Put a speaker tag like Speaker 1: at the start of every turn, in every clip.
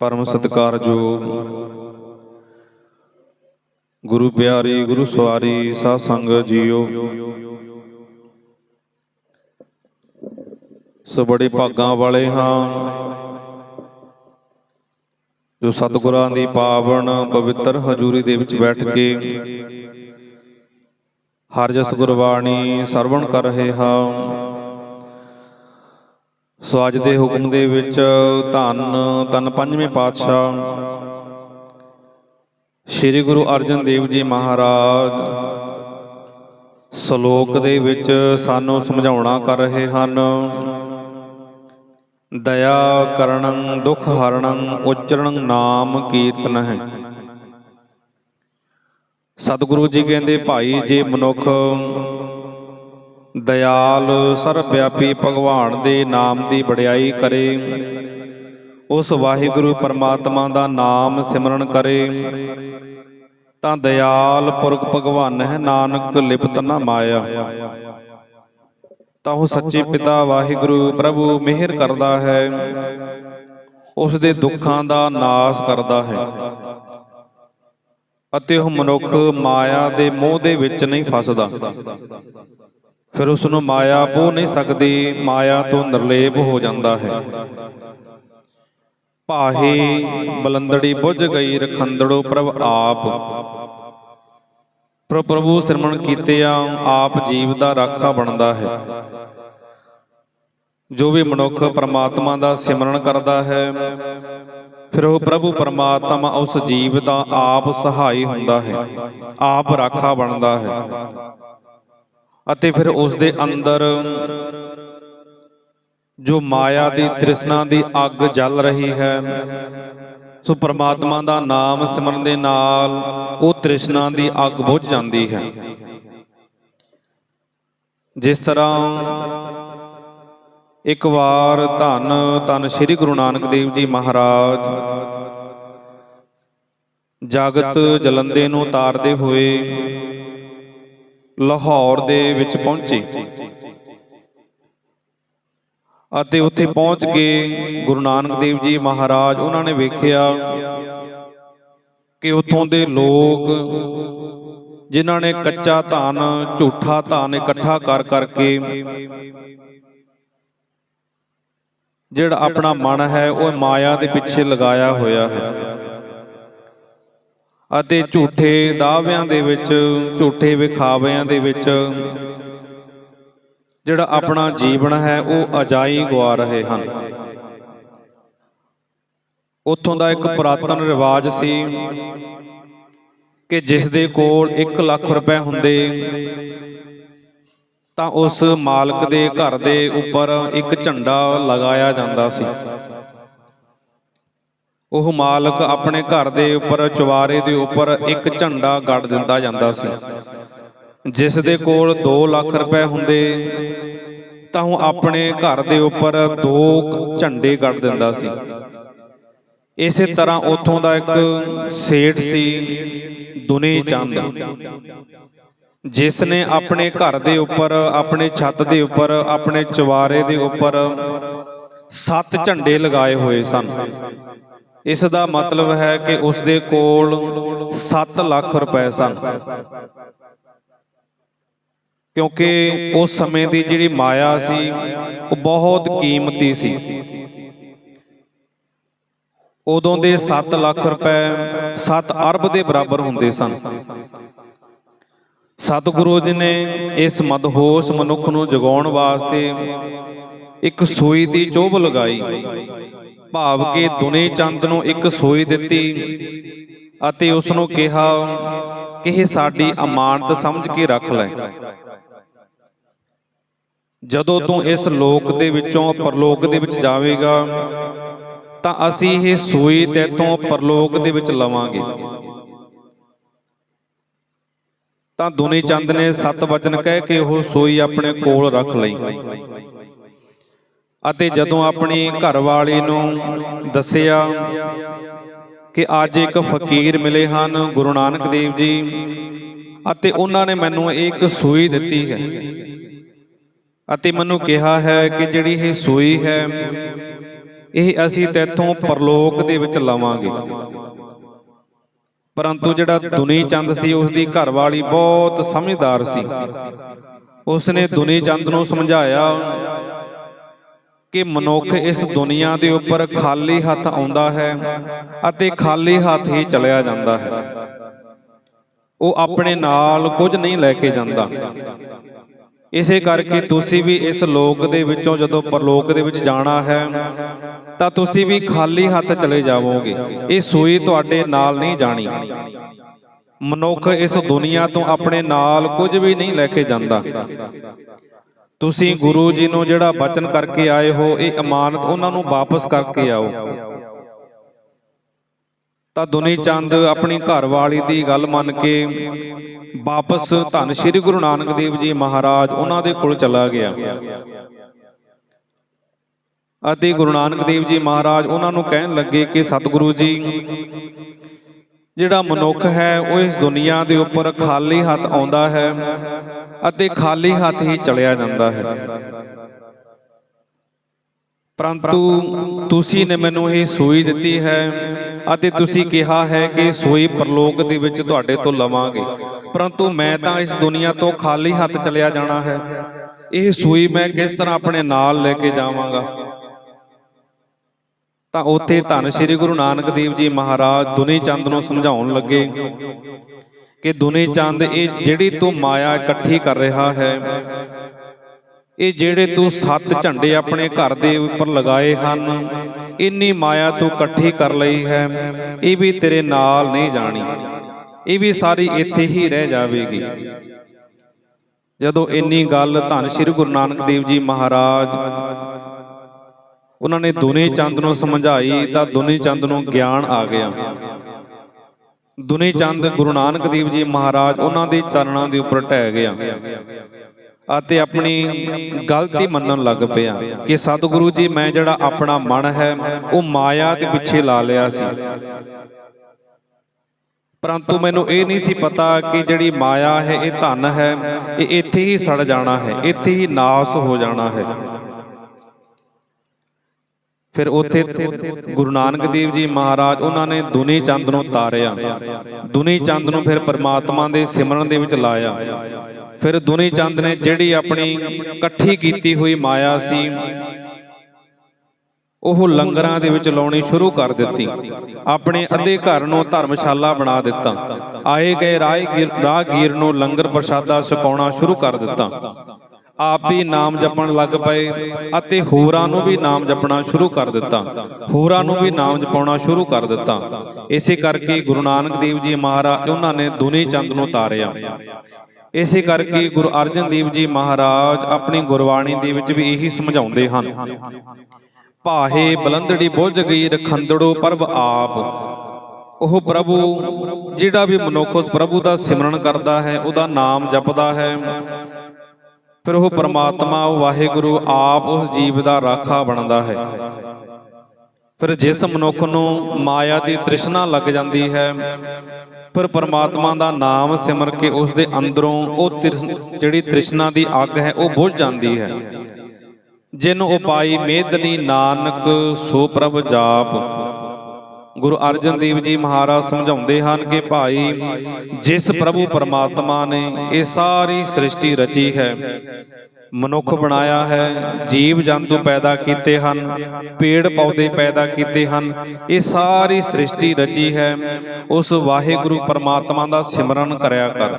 Speaker 1: ਪਰਮ ਸਤਿਕਾਰਯੋਗ ਗੁਰੂ ਪਿਆਰੀ ਗੁਰੂ ਸਵਾਰੀ ਸਾਧ ਸੰਗਤ ਜੀਓ। ਸੋ ਬੜੇ ਭਾਗਾਂ ਵਾਲੇ ਹਾਂ। ਜੋ ਸਤਿਗੁਰਾਂ ਦੀ ਪਾਵਨ ਪਵਿੱਤਰ ਹਜ਼ੂਰੀ ਦੇ ਵਿੱਚ ਬੈਠ ਕੇ ਹਰ ਜਸ ਗੁਰਬਾਣੀ ਸਰਵਣ ਕਰ ਰਹੇ ਹਾਂ। ਸੋ ਅੱਜ ਦੇ ਹੁਕਮ ਦੇ ਵਿੱਚ ਧੰਨ ਤਨ ਪੰਜਵੇਂ ਪਾਤਸ਼ਾਹ ਸ੍ਰੀ ਗੁਰੂ ਅਰਜਨ ਦੇਵ ਜੀ ਮਹਾਰਾਜ ਸ਼ਲੋਕ ਦੇ ਵਿੱਚ ਸਾਨੂੰ ਸਮਝਾਉਣਾ ਕਰ ਰਹੇ ਹਨ, ਦਇਆ ਕਰਣੰ ਦੁਖ ਹਰਣੰ ਉਚਰਣੰ ਨਾਮ ਕੀਰਤਨ ਹੈ। ਸਤਿਗੁਰੂ ਜੀ ਕਹਿੰਦੇ, ਭਾਈ ਜੇ ਮਨੁੱਖ ਦਇਆਲ ਸਰਬ ਭਗਵਾਨ ਦੇ ਨਾਮ ਦੀ ਵਡਿਆਈ ਕਰੇ। ਉਸ ਵਾਹਿਗੁਰੂ ਪਰਮਾਤਮਾ ਦਾ ਨਾਮ ਸਿਮਰਨ ਕਰੇ। ਤਾਂ ਦਇਆਲ ਪੁਰਖ ਭਗਵਾਨ ਹੈ, ਨਾਨਕ ਲਿਪਤ ਨਾ ਮਾਇਆ। ਤਾਂ ਉਹ ਸੱਚੇ ਪਿਤਾ ਵਾਹਿਗੁਰੂ ਪ੍ਰਭੂ ਮਿਹਰ ਕਰਦਾ ਹੈ। ਉਸ ਦੇ ਦੁੱਖਾਂ ਦਾ ਨਾਸ ਕਰਦਾ ਹੈ। ਅਤੇ ਉਹ ਮਨੁੱਖ ਮਾਇਆ ਦੇ ਮੋਹ ਦੇ ਵਿੱਚ ਨਹੀਂ ਫਸਦਾ। ਫਿਰ ਉਸ ਨੂੰ ਮਾਇਆ ਪੋ ਨਹੀਂ ਸਕਦੀ, ਮਾਇਆ ਤੋਂ ਨਿਰਲੇਪ ਹੋ ਜਾਂਦਾ ਹੈ। ਪਾਹੀ ਬਲੰਦੜੀ ਬੁੱਝ ਗਈ, ਰਖੰਦੜੋ ਪ੍ਰਭ ਆਪ। ਪ੍ਰਭ ਪ੍ਰਭੂ ਸਿਰਮਣ ਕੀਤਿਆਂ ਆਪ ਜੀਵ ਦਾ ਰਾਖਾ ਬਣਦਾ ਹੈ। ਜੋ ਵੀ ਮਨੁੱਖ ਪਰਮਾਤਮਾ ਦਾ ਸਿਮਰਨ ਕਰਦਾ ਹੈ, ਫਿਰ ਉਹ ਪ੍ਰਭੂ ਪਰਮਾਤਮਾ ਉਸ ਜੀਵ ਦਾ ਆਪ ਸਹਾਈ ਹੁੰਦਾ ਹੈ, ਆਪ ਰਾਖਾ ਬਣਦਾ ਹੈ। ਅਤੇ ਫਿਰ ਉਸ ਦੇ ਅੰਦਰ ਜੋ ਮਾਇਆ ਦੀ ਤ੍ਰਿਸ਼ਨਾ ਦੀ ਅੱਗ ਜਲ ਰਹੀ ਹੈ। ਸੋ ਪ੍ਰਮਾਤਮਾ ਦਾ ਨਾਮ ਸਿਮਰਨ ਦੇ ਨਾਲ ਉਹ ਤ੍ਰਿਸ਼ਨਾ ਦੀ ਅੱਗ ਬੁਝ ਜਾਂਦੀ ਹੈ। ਜਿਸ ਤਰ੍ਹਾਂ ਇੱਕ ਵਾਰ ਧੰਨ ਧੰਨ ਸ੍ਰੀ ਗੁਰੂ ਨਾਨਕ ਦੇਵ ਜੀ ਮਹਾਰਾਜ ਜਗਤ ਜਲੰਦੇ ਨੂੰ ਤਾਰਦੇ ਹੋਏ ਲਾਹੌਰ ਦੇ ਵਿੱਚ ਪਹੁੰਚੇ। ਅਤੇ ਉੱਥੇ ਪਹੁੰਚ ਕੇ ਗੁਰੂ ਨਾਨਕ ਦੇਵ ਜੀ ਮਹਾਰਾਜ। ਉਹਨਾਂ ਨੇ ਵੇਖਿਆ ਕਿ ਉੱਥੋਂ ਦੇ ਲੋਕ ਜਿਨ੍ਹਾਂ ਨੇ ਕੱਚਾ ਧਨ ਝੂਠਾ ਧਨ ਇਕੱਠਾ ਕਰ ਕਰਕੇ ਜਿਹੜਾ ਆਪਣਾ ਮਨ ਹੈ ਉਹ ਮਾਇਆ ਦੇ ਪਿੱਛੇ ਲਗਾਇਆ ਹੋਇਆ ਹੈ। ਅਤੇ ਝੂਠੇ ਦਾਅਵਿਆਂ ਦੇ ਵਿੱਚ, ਝੂਠੇ ਵਿਖਾਵਿਆਂ ਦੇ ਵਿੱਚ ਜਿਹੜਾ ਆਪਣਾ ਜੀਵਨ ਹੈ, ਉਹ ਅਜਾਈ ਗਵਾ ਰਹੇ ਹਨ। ਉੱਥੋਂ ਦਾ ਇੱਕ ਪੁਰਾਤਨ ਰਿਵਾਜ ਸੀ ਕਿ ਜਿਸ ਦੇ ਕੋਲ 1 ਲੱਖ ਰੁਪਏ ਹੁੰਦੇ, ਤਾਂ ਉਸ ਮਾਲਕ ਦੇ ਘਰ ਦੇ ਉੱਪਰ ਇੱਕ ਝੰਡਾ ਲਗਾਇਆ ਜਾਂਦਾ ਸੀ। ਉਹ ਮਾਲਕ ਆਪਣੇ ਘਰ ਦੇ ਉੱਪਰ ਚਵਾਰੇ ਦੇ ਉੱਪਰ ਇੱਕ ਝੰਡਾ ਗੱਡ ਦਿੰਦਾ ਜਾਂਦਾ ਸੀ। ਜਿਸ ਦੇ ਕੋਲ 2 ਲੱਖ ਰੁਪਏ ਹੁੰਦੇ, ਤਾਂ ਉਹ ਆਪਣੇ ਘਰ ਦੇ ਉੱਪਰ ਦੋ ਝੰਡੇ ਗੱਡ ਦਿੰਦਾ ਸੀ। ਇਸੇ ਤਰ੍ਹਾਂ ਉੱਥੋਂ ਦਾ ਇੱਕ ਸੇਠ ਸੀ, ਦੁਨੀ ਚੰਦ। ਜਿਸ ਨੇ ਆਪਣੇ ਘਰ ਦੇ ਉੱਪਰ, ਆਪਣੇ ਛੱਤ ਦੇ ਉੱਪਰ, ਆਪਣੇ ਚਵਾਰੇ ਦੇ ਉੱਪਰ ਸੱਤ ਝੰਡੇ ਲਗਾਏ ਹੋਏ ਸਨ। ਇਸ ਦਾ ਮਤਲਬ ਹੈ ਕਿ ਉਸ ਦੇ ਕੋਲ 7 ਲੱਖ ਰੁਪਏ ਸਨ। ਕਿਉਂਕਿ ਉਸ ਸਮੇਂ ਦੀ ਜਿਹੜੀ ਮਾਇਆ ਸੀ, ਉਹ ਬਹੁਤ ਕੀਮਤੀ ਸੀ। ਉਦੋਂ ਦੇ 7 ਲੱਖ ਰੁਪਏ 7 ਅਰਬ ਦੇ ਬਰਾਬਰ ਹੁੰਦੇ ਸਨ। ਸਤਿਗੁਰੂ ਜੀ ਨੇ ਇਸ ਮਦਹੋਸ਼ ਮਨੁੱਖ ਨੂੰ ਜਗਾਉਣ ਵਾਸਤੇ ਇੱਕ ਸੂਈ ਦੀ ਚੋਭ ਲਗਾਈ। ਭਾਵ ਕਿ ਦੁਨੇ ਚੰਦ ਨੂੰ ਇੱਕ ਸੂਈ ਦਿੱਤੀ ਅਤੇ ਉਸ ਨੂੰ ਕਿਹਾ, ਕਿ ਇਹ ਸਾਡੀ ਅਮਾਨਤ ਸਮਝ ਕੇ ਰੱਖ ਲੈ। ਜਦੋਂ ਤੂੰ ਇਸ ਲੋਕ ਦੇ ਵਿੱਚੋਂ ਪਰਲੋਕ ਦੇ ਵਿੱਚ ਜਾਵੇਗਾ, ਤਾਂ ਅਸੀਂ ਇਹ ਸੂਈ ਤੇਤੋਂ ਪਰਲੋਕ ਦੇ ਵਿੱਚ ਲਵਾਂਗੇ। ਤਾਂ ਦੁਨੀ ਚੰਦ ਨੇ ਸਤ ਵਚਨ ਕਹਿ ਕੇ ਉਹ ਸੂਈ ਆਪਣੇ ਕੋਲ ਰੱਖ ਲਈ। ਅਤੇ ਜਦੋਂ ਆਪਣੀ ਘਰਵਾਲੀ ਨੂੰ ਦੱਸਿਆ ਕਿ ਅੱਜ ਇੱਕ ਫਕੀਰ ਮਿਲੇ ਹਨ ਗੁਰੂ ਨਾਨਕ ਦੇਵ ਜੀ ਅਤੇ ਉਹਨਾਂ ਨੇ ਮੈਨੂੰ ਇੱਕ ਸੂਈ ਦਿੱਤੀ ਹੈ। ਅਤੇ ਮੈਨੂੰ ਕਿਹਾ ਹੈ ਕਿ ਜਿਹੜੀ ਇਹ ਸੂਈ ਹੈ ਇਹ ਅਸੀਂ ਤੇਥੋਂ ਪਰਲੋਕ ਦੇ ਵਿੱਚ ਲਵਾਂਗੇ। ਪਰੰਤੂ ਜਿਹੜਾ ਦੁਨੀ ਚੰਦ ਸੀ ਉਸ ਦੀ ਘਰਵਾਲੀ ਬਹੁਤ ਸਮਝਦਾਰ ਸੀ। ਉਸ ਨੇ ਦੁਨੀ ਚੰਦ ਨੂੰ ਸਮਝਾਇਆ। ਕਿ ਮਨੁੱਖ ਇਸ ਦੁਨੀਆ ਦੇ ਉੱਪਰ ਖਾਲੀ ਹੱਥ ਆਉਂਦਾ ਹੈ ਅਤੇ ਖਾਲੀ ਹੱਥ ਹੀ ਚਲਿਆ ਜਾਂਦਾ ਹੈ। ਉਹ ਆਪਣੇ ਨਾਲ ਕੁਝ ਨਹੀਂ ਲੈ ਕੇ ਜਾਂਦਾ। ਇਸੇ ਕਰਕੇ ਤੁਸੀਂ ਵੀ ਇਸ ਲੋਕ ਦੇ ਵਿੱਚੋਂ ਜਦੋਂ ਪਰਲੋਕ ਦੇ ਵਿੱਚ ਜਾਣਾ ਹੈ, ਤਾਂ ਤੁਸੀਂ ਵੀ ਖਾਲੀ ਹੱਥ ਚਲੇ ਜਾਵੋਗੇ। ਇਹ ਸੂਈ ਤੁਹਾਡੇ ਨਾਲ ਨਹੀਂ ਜਾਣੀ। ਮਨੁੱਖ ਇਸ ਦੁਨੀਆ ਤੋਂ ਆਪਣੇ ਨਾਲ ਕੁਝ ਵੀ ਨਹੀਂ ਲੈ ਕੇ ਜਾਂਦਾ। ਤੁਸੀਂ ਗੁਰੂ ਜੀ ਨੂੰ ਜਿਹੜਾ ਬਚਨ ਕਰਕੇ ਆਏ ਹੋ ਇਹ ਅਮਾਨਤ ਉਹਨਾਂ ਨੂੰ ਵਾਪਸ ਕਰਕੇ ਆਓ। ਤਾਂ ਦੁਨੀ ਚੰਦ ਆਪਣੀ ਘਰਵਾਲੀ ਦੀ ਗੱਲ ਮੰਨ ਕੇ ਵਾਪਸ ਧੰਨ ਸ਼੍ਰੀ ਗੁਰੂ ਨਾਨਕ ਦੇਵ ਜੀ ਮਹਾਰਾਜ ਉਹਨਾਂ ਦੇ ਕੋਲ ਚਲਾ ਗਿਆ। ਅਤੇ ਗੁਰੂ ਨਾਨਕ ਦੇਵ ਜੀ ਮਹਾਰਾਜ ਉਹਨਾਂ ਨੂੰ ਕਹਿਣ ਲੱਗੇ ਕਿ ਸਤਿਗੁਰੂ ਜੀ ਜਿਹੜਾ ਮਨੁੱਖ ਹੈ, ਉਹ ਇਸ ਦੁਨੀਆ ਦੇ ਉੱਪਰ ਖਾਲੀ ਹੱਥ ਆਉਂਦਾ ਹੈ ਅਤੇ ਖਾਲੀ ਹੱਥ ਹੀ ਚਲਿਆ ਜਾਂਦਾ ਹੈ। ਪਰੰਤੂ ਤੁਸੀਂ ਨੇ ਮੈਨੂੰ ਇਹ ਸੂਈ ਦਿੱਤੀ ਹੈ ਅਤੇ ਤੁਸੀਂ ਕਿਹਾ ਹੈ ਕਿ ਸੂਈ ਪ੍ਰਲੋਕ ਦੇ ਵਿੱਚ ਤੁਹਾਡੇ ਤੋਂ ਲਵਾਂਗੇ। ਪਰੰਤੂ ਮੈਂ ਤਾਂ ਇਸ ਦੁਨੀਆ ਤੋਂ ਖਾਲੀ ਹੱਥ ਚਲਿਆ ਜਾਣਾ ਹੈ। ਇਹ ਸੂਈ ਮੈਂ ਕਿਸ ਤਰ੍ਹਾਂ ਆਪਣੇ ਨਾਲ ਲੈ ਕੇ ਜਾਵਾਂਗਾ? ਤਾਂ ਉੱਥੇ ਧੰਨ ਸ੍ਰੀ ਗੁਰੂ ਨਾਨਕ ਦੇਵ ਜੀ ਮਹਾਰਾਜ ਦੁਨੀ ਚੰਦ ਨੂੰ ਸਮਝਾਉਣ ਲੱਗੇ ਕਿ ਦੁਨੀ ਚੰਦ, ਇਹ ਜਿਹੜੀ ਤੂੰ ਮਾਇਆ ਇਕੱਠੀ ਕਰ ਰਿਹਾ ਹੈ, ਇਹ ਜਿਹੜੇ ਤੂੰ ਸੱਤ ਝੰਡੇ ਆਪਣੇ ਘਰ ਦੇ ਉੱਪਰ ਲਗਾਏ ਹਨ, ਇੰਨੀ ਮਾਇਆ ਤੂੰ ਇਕੱਠੀ ਕਰ ਲਈ ਹੈ, ਇਹ ਵੀ ਤੇਰੇ ਨਾਲ ਨਹੀਂ ਜਾਣੀ, ਇਹ ਵੀ ਸਾਰੀ ਇੱਥੇ ਹੀ ਰਹਿ ਜਾਵੇਗੀ। ਜਦੋਂ ਇੰਨੀ ਗੱਲ ਧੰਨ ਸ੍ਰੀ ਗੁਰੂ ਨਾਨਕ ਦੇਵ ਜੀ ਮਹਾਰਾਜ ਉਹਨਾਂ ਨੇ ਦੁਨੀ ਚੰਦ ਨੂੰ ਸਮਝਾਈ ਤਾਂ ਦੁਨੀ ਚੰਦ ਨੂੰ ਗਿਆਨ ਆ ਗਿਆ। ਦੁਨੀ ਚੰਦ ਗੁਰੂ ਨਾਨਕ ਦੇਵ ਜੀ ਮਹਾਰਾਜ ਉਹਨਾਂ ਦੇ ਚਰਨਾਂ ਦੇ ਉੱਪਰ ਟਹਿ ਗਿਆ ਅਤੇ ਆਪਣੀ ਗਲਤੀ ਮੰਨਣ ਲੱਗ ਪਿਆ ਕਿ ਸਤਿਗੁਰੂ ਜੀ, ਮੈਂ ਜਿਹੜਾ ਆਪਣਾ ਮਨ ਹੈ, ਉਹ ਮਾਇਆ ਦੇ ਪਿੱਛੇ ਲਾ ਲਿਆ ਸੀ। ਪਰੰਤੂ ਮੈਨੂੰ ਇਹ ਨਹੀਂ ਸੀ ਪਤਾ ਕਿ ਜਿਹੜੀ ਮਾਇਆ ਹੈ, ਇਹ ਧਨ ਹੈ, ਇਹ ਇੱਥੇ ਹੀ ਸੜ ਜਾਣਾ ਹੈ, ਇੱਥੇ ਹੀ ਨਾਸ ਹੋ ਜਾਣਾ ਹੈ। ਫਿਰ ਉੱਥੇ ਗੁਰੂ ਨਾਨਕ ਦੇਵ ਜੀ ਮਹਾਰਾਜ ਉਹਨਾਂ ਨੇ ਦੁਨੀ ਚੰਦ ਨੂੰ ਤਾਰਿਆ। ਦੁਨੀ ਚੰਦ ਨੂੰ ਫਿਰ ਪਰਮਾਤਮਾ ਦੇ ਸਿਮਰਨ ਦੇ ਵਿੱਚ ਲਾਇਆ। ਫਿਰ ਦੁਨੀ ਚੰਦ ਨੇ ਜਿਹੜੀ ਆਪਣੀ ਇਕੱਠੀ ਕੀਤੀ ਹੋਈ ਮਾਇਆ ਸੀ, ਉਹ ਲੰਗਰਾਂ ਦੇ ਵਿੱਚ ਲਾਉਣੀ ਸ਼ੁਰੂ ਕਰ ਦਿੱਤੀ। ਆਪਣੇ ਅੱਧੇ ਘਰ ਨੂੰ ਧਰਮਸ਼ਾਲਾ ਬਣਾ ਦਿੱਤਾ। ਆਏ ਗਏ ਰਾਹਗੀਰ ਨੂੰ ਲੰਗਰ ਪ੍ਰਸ਼ਾਦਾ ਛਕਾਉਣਾ ਸ਼ੁਰੂ ਕਰ ਦਿੱਤਾ। ਆਪ ਵੀ ਨਾਮ ਜਪਣ ਲੱਗ ਪਏ ਅਤੇ ਹੋਰਾਂ ਨੂੰ ਵੀ ਨਾਮ ਜਪਣਾ ਸ਼ੁਰੂ ਕਰ ਦਿੱਤਾ। ਹੋਰਾਂ ਨੂੰ ਵੀ ਨਾਮ ਜਪਾਉਣਾ ਸ਼ੁਰੂ ਕਰ ਦਿੱਤਾ। ਇਸੇ ਕਰਕੇ ਗੁਰੂ ਨਾਨਕ ਦੇਵ ਜੀ ਮਹਾਰਾਜ ਉਹਨਾਂ ਨੇ ਦੁਨੀ ਚੰਦ ਨੂੰ ਤਾਰਿਆ। ਇਸੇ ਕਰਕੇ ਗੁਰੂ ਅਰਜਨ ਦੇਵ ਜੀ ਮਹਾਰਾਜ ਆਪਣੀ ਗੁਰਬਾਣੀ ਦੇ ਵਿੱਚ ਵੀ ਇਹੀ ਸਮਝਾਉਂਦੇ ਹਨ। ਭਾਹੇ ਬਲੰਦੜੀ ਬੁੱਝ ਗਈ ਰਖੰਦੜੋ ਪਰਬ ਆਪ। ਉਹ ਪ੍ਰਭੂ ਜਿਹੜਾ ਵੀ ਮਨੁੱਖ ਉਸ ਪ੍ਰਭੂ ਦਾ ਸਿਮਰਨ ਕਰਦਾ ਹੈ, ਉਹਦਾ ਨਾਮ ਜਪਦਾ ਹੈ। ਫਿਰ ਉਹ ਪਰਮਾਤਮਾ ਉਹ ਵਾਹਿਗੁਰੂ ਆਪ ਉਸ ਜੀਵ ਦਾ ਰਾਖਾ ਬਣਦਾ ਹੈ। ਫਿਰ ਜਿਸ ਮਨੁੱਖ ਨੂੰ ਮਾਇਆ ਦੀ ਤ੍ਰਿਸ਼ਨਾ ਲੱਗ ਜਾਂਦੀ ਹੈ, ਫਿਰ ਪਰਮਾਤਮਾ ਦਾ ਨਾਮ ਸਿਮਰ ਕੇ ਉਸ ਦੇ ਅੰਦਰੋਂ ਉਹ ਜਿਹੜੀ ਤ੍ਰਿਸ਼ਨਾ ਦੀ ਅੱਗ ਹੈ, ਉਹ ਬੁਝ ਜਾਂਦੀ ਹੈ। ਜਿਨ ਉਪਾਈ ਮੇਦਨੀ ਨਾਨਕ, ਸੋ ਪ੍ਰਭ ਜਾਪ। ਗੁਰੂ ਅਰਜਨ ਦੇਵ ਜੀ ਮਹਾਰਾਜ ਸਮਝਾਉਂਦੇ ਹਨ ਕਿ ਭਾਈ, ਜਿਸ ਪ੍ਰਭੂ ਪਰਮਾਤਮਾ ਨੇ ਇਹ ਸਾਰੀ ਸ੍ਰਿਸ਼ਟੀ ਰਚੀ ਹੈ, ਮਨੁੱਖ ਬਣਾਇਆ ਹੈ, ਜੀਵ ਜੰਤੂ ਪੈਦਾ ਕੀਤੇ ਹਨ, ਪੇੜ ਪੌਦੇ ਪੈਦਾ ਕੀਤੇ ਹਨ, ਇਹ ਸਾਰੀ ਸ੍ਰਿਸ਼ਟੀ ਰਚੀ ਹੈ, ਉਸ ਵਾਹਿਗੁਰੂ ਪਰਮਾਤਮਾ ਦਾ ਸਿਮਰਨ ਕਰਿਆ ਕਰ,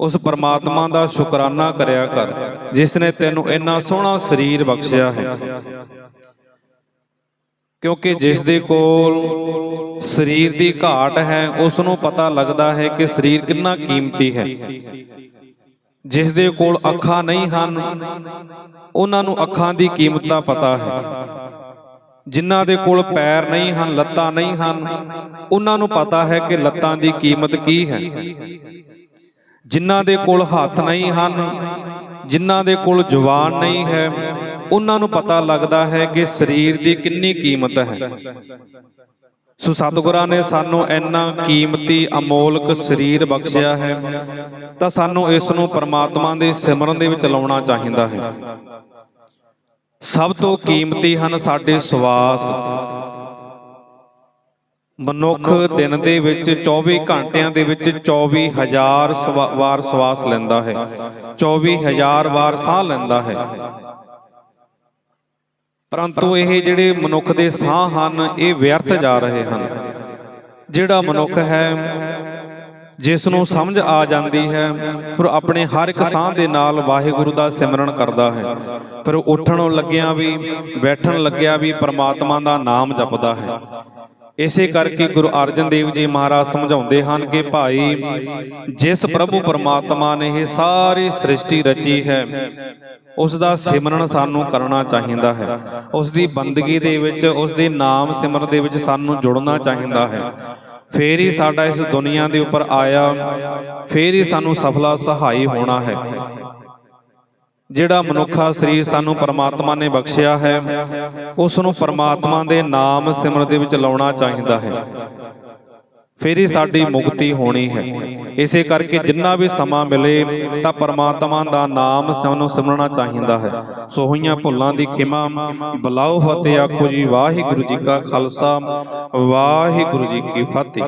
Speaker 1: ਉਸ ਪਰਮਾਤਮਾ ਦਾ ਸ਼ੁਕਰਾਨਾ ਕਰਿਆ ਕਰ ਜਿਸ ਨੇ ਤੈਨੂੰ ਇੰਨਾ ਸੋਹਣਾ ਸਰੀਰ ਬਖਸ਼ਿਆ ਹੈ। ਕਿਉਂਕਿ ਜਿਸ ਦੇ ਕੋਲ ਸਰੀਰ ਦੀ ਘਾਟ ਹੈ ਉਸ ਨੂੰ ਪਤਾ ਲੱਗਦਾ ਹੈ ਕਿ ਸਰੀਰ ਕਿੰਨਾ ਕੀਮਤੀ ਹੈ। ਜਿਸ ਦੇ ਕੋਲ ਅੱਖਾਂ ਨਹੀਂ ਹਨ, ਉਹਨਾਂ ਨੂੰ ਅੱਖਾਂ ਦੀ ਕੀਮਤ ਦਾ ਪਤਾ ਹੈ। ਜਿਨ੍ਹਾਂ ਦੇ ਕੋਲ ਪੈਰ ਨਹੀਂ ਹਨ, ਲੱਤਾਂ ਨਹੀਂ ਹਨ, ਉਹਨਾਂ ਨੂੰ ਪਤਾ ਹੈ ਕਿ ਲੱਤਾਂ ਦੀ ਕੀਮਤ ਕੀ ਹੈ। ਜਿਨ੍ਹਾਂ ਦੇ ਕੋਲ ਹੱਥ ਨਹੀਂ ਹਨ, ਜਿਨ੍ਹਾਂ ਦੇ ਕੋਲ ਜ਼ੁਬਾਨ ਨਹੀਂ ਹੈ ਉਹਨਾਂ ਨੂੰ ਪਤਾ ਲੱਗਦਾ ਹੈ ਕਿ ਸਰੀਰ ਦੀ ਕਿੰਨੀ ਕੀਮਤ ਹੈ। ਸੋ ਸਤਿਗੁਰਾਂ ਨੇ ਸਾਨੂੰ ਇੰਨਾ ਕੀਮਤੀ ਅਮੋਲਕ ਸਰੀਰ ਬਖਸ਼ਿਆ ਹੈ, ਤਾਂ ਸਾਨੂੰ ਇਸ ਨੂੰ ਪਰਮਾਤਮਾ ਦੇ ਸਿਮਰਨ ਦੇ ਵਿੱਚ ਲਾਉਣਾ ਚਾਹੀਦਾ ਹੈ। ਸਭ ਤੋਂ ਕੀਮਤੀ ਹਨ ਸਾਡੇ ਸਵਾਸ। ਮਨੁੱਖ ਦਿਨ ਦੇ ਵਿੱਚ 24 ਘੰਟਿਆਂ ਦੇ ਵਿੱਚ 24000 ਸਵਾ- ਵਾਰ ਸਵਾਸ ਲੈਂਦਾ ਹੈ 24000 ਵਾਰ ਸਾਹ ਲੈਂਦਾ ਹੈ। ਪਰੰਤੂ ਇਹ ਜਿਹੜੇ ਮਨੁੱਖ ਦੇ ਸਾਹ ਹਨ ਇਹ ਵਿਅਰਥ ਜਾ ਰਹੇ ਹਨ। ਜਿਹੜਾ ਮਨੁੱਖ ਹੈ ਜਿਸ ਨੂੰ ਸਮਝ ਆ ਜਾਂਦੀ ਹੈ ਪਰ ਆਪਣੇ ਹਰ ਇੱਕ ਸਾਹ ਦੇ ਨਾਲ ਵਾਹਿਗੁਰੂ ਦਾ ਸਿਮਰਨ ਕਰਦਾ ਹੈ। ਪਰ ਉੱਠਣ ਲੱਗਿਆਂ ਵੀ ਬੈਠਣ ਲੱਗਿਆਂ ਵੀ ਪ੍ਰਮਾਤਮਾ ਦਾ ਨਾਮ ਜਪਦਾ ਹੈ। ਇਸੇ ਕਰਕੇ ਗੁਰੂ ਅਰਜਨ ਦੇਵ ਜੀ ਮਹਾਰਾਜ ਸਮਝਾਉਂਦੇ ਹਨ ਕਿ ਭਾਈ ਜਿਸ ਪ੍ਰਭੂ ਪਰਮਾਤਮਾ ਨੇ ਇਹ ਸਾਰੀ ਸ੍ਰਿਸ਼ਟੀ ਰਚੀ ਹੈ ਉਸ ਦਾ ਸਿਮਰਨ ਸਾਨੂੰ ਕਰਨਾ ਚਾਹੀਦਾ ਹੈ। ਉਸ ਦੀ ਬੰਦਗੀ ਦੇ ਵਿੱਚ ਉਸ ਦੇ ਨਾਮ ਸਿਮਰਨ ਦੇ ਵਿੱਚ ਸਾਨੂੰ ਜੁੜਨਾ ਚਾਹੀਦਾ ਹੈ। ਫੇਰ ਹੀ ਸਾਡਾ ਇਸ ਦੁਨੀਆ ਦੇ ਉੱਪਰ ਆਇਆ, ਫੇਰ ਹੀ ਸਾਨੂੰ ਸਫਲਾ ਸਹਾਈ ਹੋਣਾ ਹੈ। ਜਿਹੜਾ ਮਨੁੱਖਾ ਸਰੀਰ ਸਾਨੂੰ ਪਰਮਾਤਮਾ ਨੇ ਬਖਸ਼ਿਆ ਹੈ ਉਸ ਨੂੰ ਪਰਮਾਤਮਾ ਦੇ ਨਾਮ ਸਿਮਰਨ ਦੇ ਵਿੱਚ ਲਾਉਣਾ ਚਾਹੀਦਾ ਹੈ। ਫਿਰ ਹੀ ਸਾਡੀ ਮੁਕਤੀ ਹੋਣੀ ਹੈ। ਇਸੇ ਕਰਕੇ ਜਿੰਨਾ ਵੀ ਸਮਾਂ ਮਿਲੇ ਤਾਂ ਪਰਮਾਤਮਾ ਦਾ ਨਾਮ ਸਾਨੂੰ ਸਿਮਰਨਾ ਚਾਹੀਦਾ ਹੈ। ਸੋ ਹੋਈਆਂ ਭੁੱਲਾਂ ਦੀ ਖਿਮਾ ਬਲਾਉ ਫਤਿਹ ਆਖੋ ਜੀ ਵਾਹਿਗੁਰੂ ਜੀ ਕਾ ਖਾਲਸਾ ਵਾਹਿਗੁਰੂ ਜੀ ਕੀ ਫਤਿਹ।